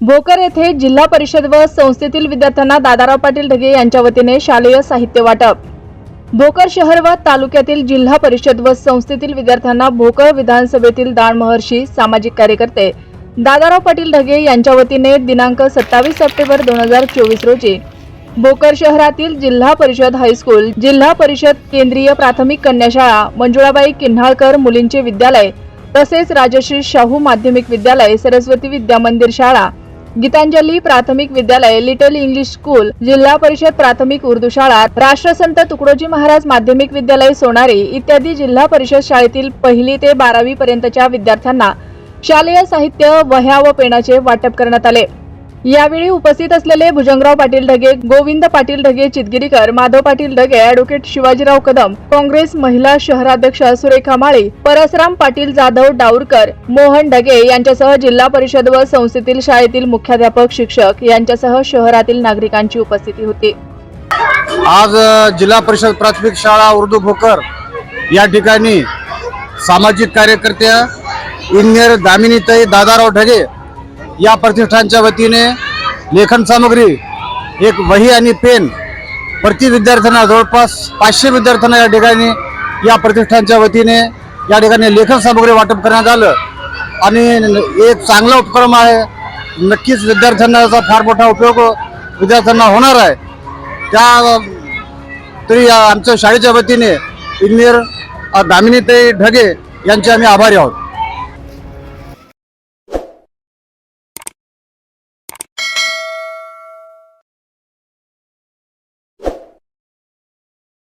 भोकर येथे जिल्हा परिषद व संस्थेतील विद्यार्थ्यांना दादाराव पाटील ढगे यांच्या वतीने शालेय साहित्य वाटप. भोकर शहर व तालुक्यातील जिल्हा परिषद व संस्थेतील विद्यार्थ्यांना भोकर विधानसभेतील दान महर्षी सामाजिक कार्यकर्ते दादाराव पाटील ढगे यांच्या वतीने दिनांक सत्तावीस सप्टेंबर दोन हजार चोवीस रोजी भोकर शहरातील जिल्हा परिषद हायस्कूल जिल्हा परिषद केंद्रीय प्राथमिक कन्याशाळा मंजुळाबाई किन्हाळकर मुलींचे विद्यालय तसेच राजश्री शाहू माध्यमिक विद्यालय सरस्वती विद्या मंदिर शाळा गीतांजली प्राथमिक विद्यालय लिटल इंग्लिश स्कूल जिल्हा परिषद प्राथमिक उर्दू शाळा राष्ट्रसंत तुकडोजी महाराज माध्यमिक विद्यालय सोनारी इत्यादी जिल्हा परिषद शाळेतील पहिली ते बारावी पर्यंतच्या विद्यार्थ्यांना शालेय साहित्य वह्या व पेनाचे वाटप करण्यात आले. यावेळी उपस्थित असलेले भुजंगराव पाटील ढगे गोविंद पाटील ढगे चितगिरीकर माधव पाटील ढगे अॅडव्होकेट शिवाजीराव कदम काँग्रेस महिला शहराध्यक्ष सुरेखा माळी परसराम पाटील जाधव डाऊरकर मोहन ढगे यांच्यासह जिल्हा परिषद व संस्थेतील शाळेतील मुख्याध्यापक शिक्षक यांच्यासह शहरातील नागरिकांची उपस्थिती होती. आज जिल्हा परिषद प्राथमिक शाळा उर्दू भोकर या ठिकाणी सामाजिक कार्यकर्त्या इंजिनियर दामिनीताई दादाराव ढगे या प्रतिष्ठानच्या वतीने लेखन सामग्री एक वही आणि पेन प्रति विद्यार्थ्यांना जवळपास पाचशे विद्यार्थ्यांना या ठिकाणी या प्रतिष्ठानच्या वतीने या ठिकाणी लेखन सामग्री वाटप करण्यात आलं. आणि एक चांगला उपक्रम आहे. नक्कीच विद्यार्थ्यांना याचा फार मोठा उपयोग विद्यार्थ्यांना होणार आहे. त्या तरी आमच्या शाळेच्या वतीने इंजिनियर दामिनीताई ढगे यांचे आम्ही आभारी आहोत.